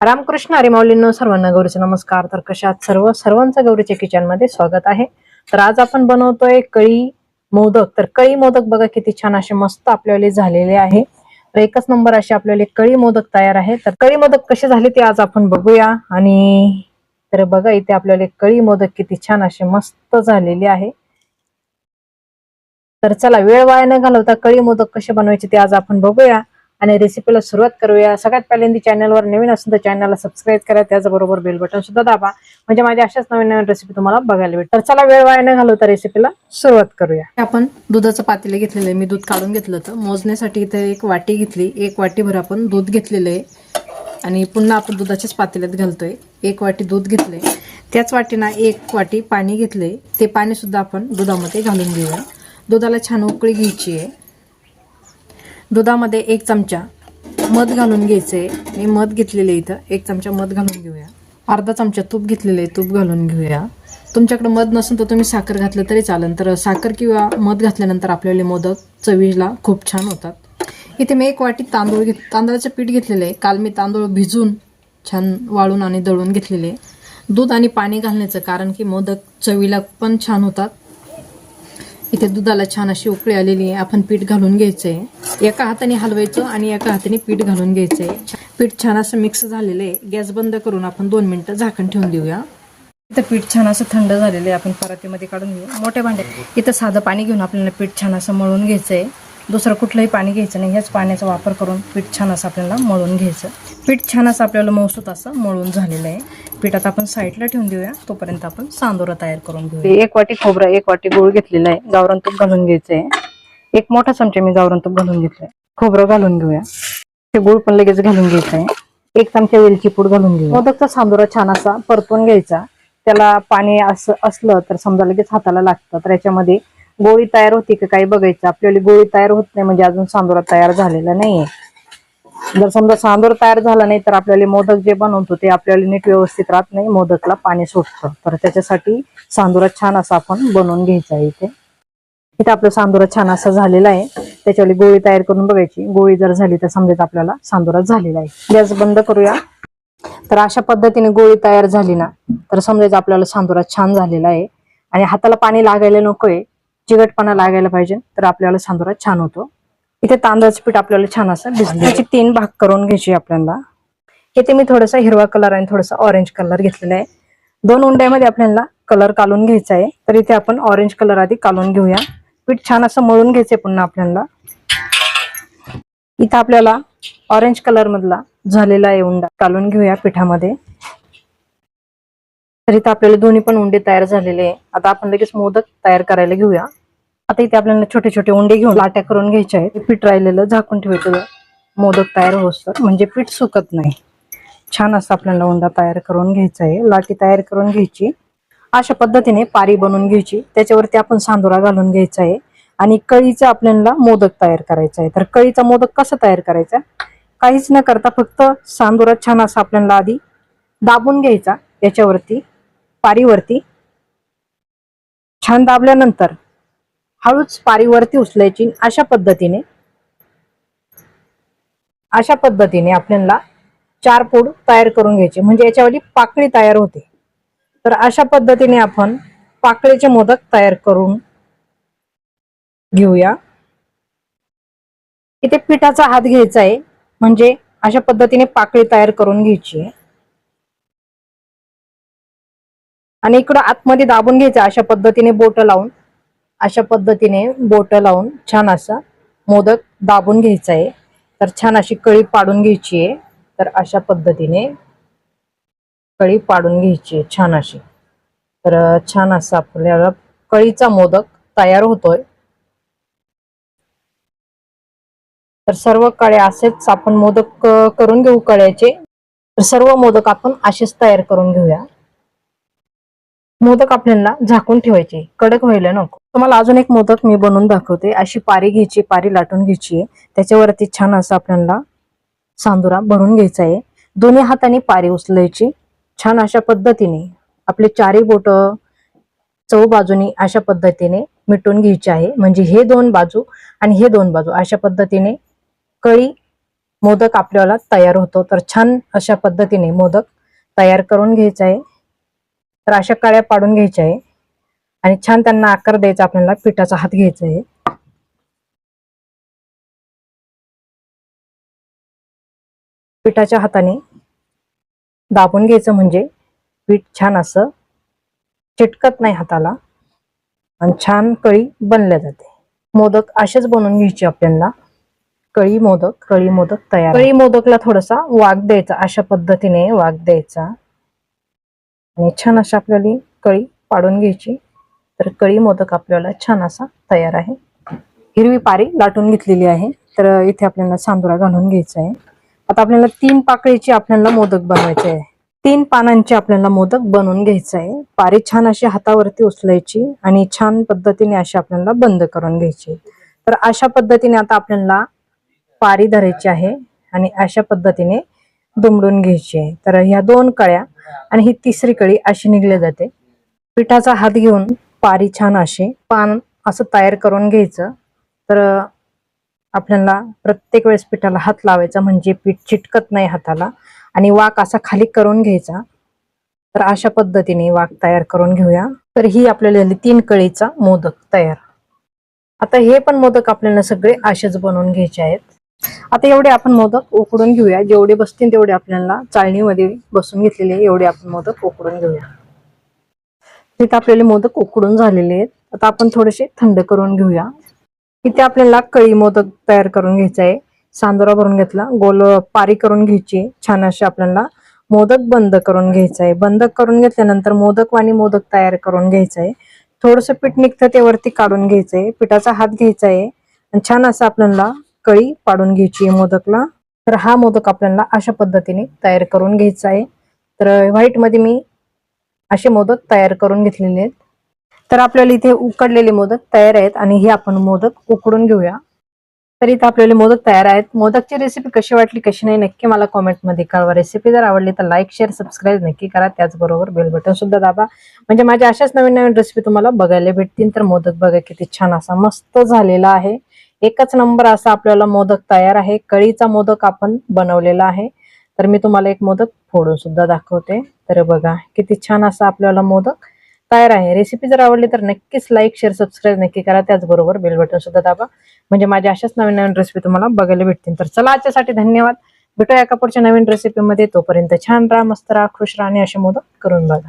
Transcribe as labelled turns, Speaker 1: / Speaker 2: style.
Speaker 1: रामकृष्ण अरेमाऊलींनो सर्वांना गौरीचे नमस्कार. तर कशात सर्व? सर्वांचं गौरीच्या किचनमध्ये स्वागत आहे. तर आज आपण बनवतोय कळी मोदक. तर कळी मोदक बघा किती छान असे मस्त आपल्याला झालेले आहे. तर एकच नंबर असे आपल्याला कळी मोदक तयार आहे. तर कळी मोदक कसे झाले ते आज आपण बघूया. आणि तर बघा इथे आपल्याला कळी मोदक किती छान असे मस्त झालेले आहे. तर चला वेळ वाया न घालवता कळी मोदक कसे बनवायचे ते आज आपण बघूया. आणि रेसिपीला सुरुवात करूया. सगळ्यात पहिल्यांदा चॅनलवर नवीन असून तर चॅनलला सबस्क्राईब करा. त्याचबरोबर बेल बटन सुद्धा दाबा. म्हणजे माझ्या अशाच नवीन नवीन रेसिपी तुम्हाला बघायला भेट तर चला वेळ वाया न घालवता रेसिपीला सुरुवात करूया. आपण दुधाचं पातेलं घेतलेलं आहे. मी दूध काढून घेतलं होतं. मोजण्यासाठी इथे एक वाटी घेतली. एक वाटीभर आपण दूध घेतलेलं आहे. आणि पुन्हा आपण दुधाच्याच पातेल्यात घालतोय. एक वाटी दूध घेतले त्याच वाटीनं एक वाटी पाणी घेतले ते पाणीसुद्धा आपण दुधामध्ये घालून घेऊया. दुधाला छान उकळी घ्यायची आहे. दुधामध्ये एक चमचा मध घालून घ्यायचे. मी मध घेतलेले इथं. एक चमचा मध घालून घेऊया. अर्धा चमचा तूप घेतलेले तूप घालून घेऊया. तुमच्याकडे मध नसेल तर तुम्ही साखर घातलं तरी चालेल. तर साखर किंवा मध घातल्यानंतर आपल्याला मोदक चवीला खूप छान होतात. इथे मी एक वाटी तांदूळ घेत तांदळाचं पीठ घेतलेलं आहे. काल मी तांदूळ भिजून छान वाळून आणि दळून घेतलेले दूध आणि पाणी घालण्याचं कारण की मोदक चवीला पण छान होतात. इथे दुधाला छान अशी उकळी आलेली आहे. आपण पीठ घालून घ्यायचंय. एका हाताने हलवायचं आणि एका हाताने पीठ घालून घ्यायचंय. पीठ छान असं मिक्स झालेलं आहे. गॅस बंद करून आपण दोन मिनिटं झाकण ठेवून देऊया. इथं पीठ छान असं थंड झालेलं आहे. आपण परातीमध्ये काढून घेऊ. मोठ्या भांड्यात इथं साधं पाणी घेऊन आपल्याला पीठ छान असं मळून घ्यायचंय. दुसरं कुठलंही पाणी घ्यायचं नाही. ह्याच पाण्याचा वापर करून पीठ छान असं आपल्याला मळून घ्यायचं. पीठ छान असं आपल्याला मौसूत असं मळून झालेलं आहे. पीठात आपण साईडला ठेवून देऊया. तोपर्यंत आपण सांदोरा तयार करून घेऊया. एक वाटी खोबरं एक वाटी गूळ घेतलेला आहे. गावरान तूप घालून घ्यायचंय. एक मोठा चमचा मी गावरान तूप घालून घेतलंय. खोबरं घालून घेऊया. ते गूळ पण लगेच घालून घ्यायचंय. एक चमचा वेलची पूड घालून घेऊ मोदकचा सांदोरा छान असा परतून घ्यायचा. त्याला पाणी असं असलं तर समजा लगेच हाताला लागतं. तर याच्यामध्ये गोळी तयार होती का काही बघायचं? आपल्याला गोळी तयार होत नाही म्हणजे अजून सांदोरा तयार झालेला नाहीये. जर समजा सांदोर तयार झाला नाही तर आपल्याला मोदक जे बनवतो ते आपल्याला नीट व्यवस्थित राहत नाही मोदकला पाणी सुटतं तर त्याच्यासाठी सांदोरा छान असा आपण बनवून घ्यायचा आहे इथे. इथे आपलं सांदोरा छान असा झालेला आहे. त्याच्यावर गोळी तयार करून बघायची. गोळी जर झाली तर समजायचं आपल्याला सांदोरा झालेला आहे. गॅस बंद करूया. तर अशा पद्धतीने गोळी तयार झाली ना तर समजायचं आपल्याला सांदोरा छान झालेला आहे. आणि हाताला पाणी लागायला नकोय चिकटपणा लागायला पाहिजे तर आपल्याला सांदोरा छान होतो. इथे तांदळाचं पीठ आपल्याला छान असं भिजण्याची तीन भाग करून घ्यायची आपल्याला. इथे मी थोडासा हिरवा कलर आणि थोडासा ऑरेंज कलर घेतलेला आहे. दोन उंड्यामध्ये आपल्याला कलर कालून घ्यायचा आहे. तर इथे आपण ऑरेंज कलर आधी कालून घेऊया. पीठ छान असं मळून घ्यायचंय पुन्हा आपल्याला. इथं आपल्याला ऑरेंज कलर मधला झालेला आहे उंडा. कालून घेऊया पिठामध्ये. तर इथं आपल्याला दोन्ही पण उंडे तयार झालेले आहे. आता आपण लगेच मोदक तयार करायला घेऊया. आता इथे आपल्याला छोटे छोटे उंडे घेऊन लाट्या करून घ्यायचे आहेत. पीठ राहिलेलं झाकून ठेवायचं. मोदक तयार होतं म्हणजे पीठ सुकत नाही. छान असं आपल्याला उंडा तयार करून घ्यायचा आहे. लाटी तयार करून घ्यायची. अशा पद्धतीने पारी बनवून घ्यायची. त्याच्यावरती आपण सांदोरा घालून घ्यायचा आहे. आणि कळीचा आपल्याला मोदक तयार करायचा आहे. तर कळीचा मोदक कसा तयार करायचा? काहीच न करता फक्त सांदोरा छान असा आपल्याला आधी दाबून घ्यायचा. याच्यावरती पारीवरती. छान दाबल्यानंतर हळूच पारीवरती उचलायची अशा पद्धतीने अशा पद्धतीने आपल्याला चार पूड तयार करून घ्यायचे. म्हणजे याच्यावरती पाकळी तयार होते. तर अशा पद्धतीने आपण पाकळीचे मोदक तयार करून घेऊया. इथे पिठाचा हात घ्यायचा आहे. म्हणजे अशा पद्धतीने पाकळी तयार करून घ्यायची आहे. आणि इकडं आतमध्ये दाबून घ्यायचं अशा पद्धतीने बोट लावून. अशा पद्धतीने बोट लावून छान असा मोदक दाबून घ्यायचा आहे. तर छान अशी कळी पाडून घ्यायची आहे. तर अशा पद्धतीने कळी पाडून घ्यायची आहे छान अशी. तर छान असा आपल्याला कळीचा मोदक तयार होतोय. तर सर्व कळ्या असेच आपण मोदक करून घेऊ कळ्याचे. तर सर्व मोदक आपण असेच तयार करून घेऊया. मोदक आपल्याला झाकून ठेवायचे. कडक व्हायला नको. तुम्हाला अजून एक मोदक मी बनवून दाखवते. अशी पारी घ्यायची पारी लाटून घ्यायची. त्याच्यावरती छान असं आपल्याला सांदुरा भरून घ्यायचा आहे. दोन्ही हाताने पारी उचलायची. छान अशा पद्धतीने आपले चारही बोट चौ बाजूनी अशा पद्धतीने मिटून घ्यायचे आहे. म्हणजे हे दोन बाजू आणि हे दोन बाजू अशा पद्धतीने कळी मोदक आपल्याला तयार होतो. तर छान अशा पद्धतीने मोदक तयार करून घ्यायचा आहे. तर अशा काळ्या पाडून घ्यायच्या आहे. आणि छान त्यांना आकार द्यायचा आपल्याला पिठाचा हात घ्यायचा आहे. पिठाच्या हाताने दाबून घ्यायचं म्हणजे पीठ छान असं चिटकत नाही हाताला आणि छान कळी बनल्या जाते. मोदक असेच बनवून घ्यायचे आपल्याला. कळी मोदक कळी मोदक तयार कळी मोदकला थोडासा वाग द्यायचा अशा पद्धतीने वाग द्यायचा. आणि छान अशा आपल्याला कळी पाडून घ्यायची. तर कळी मोदक आपल्याला छान असा तयार आहे. हिरवी पारी लाटून घेतलेली आहे. तर इथे आपल्याला सांदुरा घालून घ्यायचा आहे. आता आपल्याला तीन पाकळीची आपल्याला मोदक बनवायचे आहे. तीन पानांचे आपल्याला मोदक बनवून घ्यायचं आहे. पारी छान अशी हातावरती उचलायची आणि छान पद्धतीने अशी आपल्याला बंद करून घ्यायची. तर अशा पद्धतीने आता आपल्याला पारी धरायची आहे आणि अशा पद्धतीने दुमडून घ्यायची आहे. तर ह्या दोन कळ्या आणि ही तिसरी कळी अशी निघली जाते. पिठाचा हात घेऊन पारी छान अशी पान असं तयार करून घ्यायचं. तर आपल्याला प्रत्येक वेळेस पिठाला हात लावायचा म्हणजे पीठ चिटकत नाही हाताला आणि वाक असा खाली करून घ्यायचा. तर अशा पद्धतीने वाक तयार करून घेऊया. तर ही आपल्याला झाली तीन कळीचा मोदक तयार. आता हे पण मोदक आपल्याला सगळे असेच बनवून घ्यायचे आहेत. आता एवढे आपण मोदक उकडून घेऊया. जेवढे बसतील तेवढे आपल्याला चाळणीमध्ये बसून घेतलेले एवढे आपण मोदक उकडून घेऊया. तिथे आपल्याला मोदक उकडून झालेले आहेत. आता आपण थोडेसे थंड करून घेऊया. इथे आपल्याला कळी मोदक तयार करून घ्यायचा आहे. सांदोरा भरून घेतला. गोल पारी करून घ्यायची. छान असे आपल्याला मोदक बंद करून घ्यायचा आहे. बंद करून घेतल्यानंतर मोदक वाणी मोदक तयार करून घ्यायचंय आहे. थोडस पीठ निघतं ते वरती काढून घ्यायचंय पिठाचा हात घ्यायचा आहे. आणि छान असं आपल्याला कळी पाडून घ्यायची आहे मोदकला. तर हा मोदक आपल्याला अशा पद्धतीने तयार करून घ्यायचा आहे. तर व्हाईटमध्ये मी असे मोदक तयार करून घेतलेले आहेत. तर आपल्याला इथे उकडलेले मोदक तयार आहेत आणि हे आपण मोदक उकडून घेऊया. तर इथे आपल्याला मोदक तयार आहेत. मोदकची रेसिपी कशी वाटली कशी नाही नक्की मला कॉमेंटमध्ये कळवा. रेसिपी जर आवडली तर लाईक शेअर सबस्क्राईब नक्की करा. त्याचबरोबर बेल बटन सुद्धा दाबा. म्हणजे माझ्या अशाच नवीन नवीन रेसिपी तुम्हाला बघायला भेटतील. तर मोदक बघा किती छान असा मस्त झालेला आहे. एकच नंबर असा आपल्याला मोदक तयार आहे. कळीचा मोदक आपण बनवलेला आहे. तर मी तुम्हाला एक मोदक फोडून सुद्धा दाखवते. तर बघा किती छान असा आपल्याला मोदक तयार आहे. रेसिपी जर आवडली तर नक्कीच लाईक शेअर सबस्क्राईब नक्की करा. त्याचबरोबर बेल बटन सुद्धा दाबा. म्हणजे माझ्या अशाच नवीन नवीन रेसिपी तुम्हाला बघायला भेटतील. तर चला आजच्यासाठी धन्यवाद. भेटूया एका पुढच्या नवीन रेसिपीमध्ये तोपर्यंत छान राहा मस्त राहा खुश राहा आणि असे मोदक करून बघा.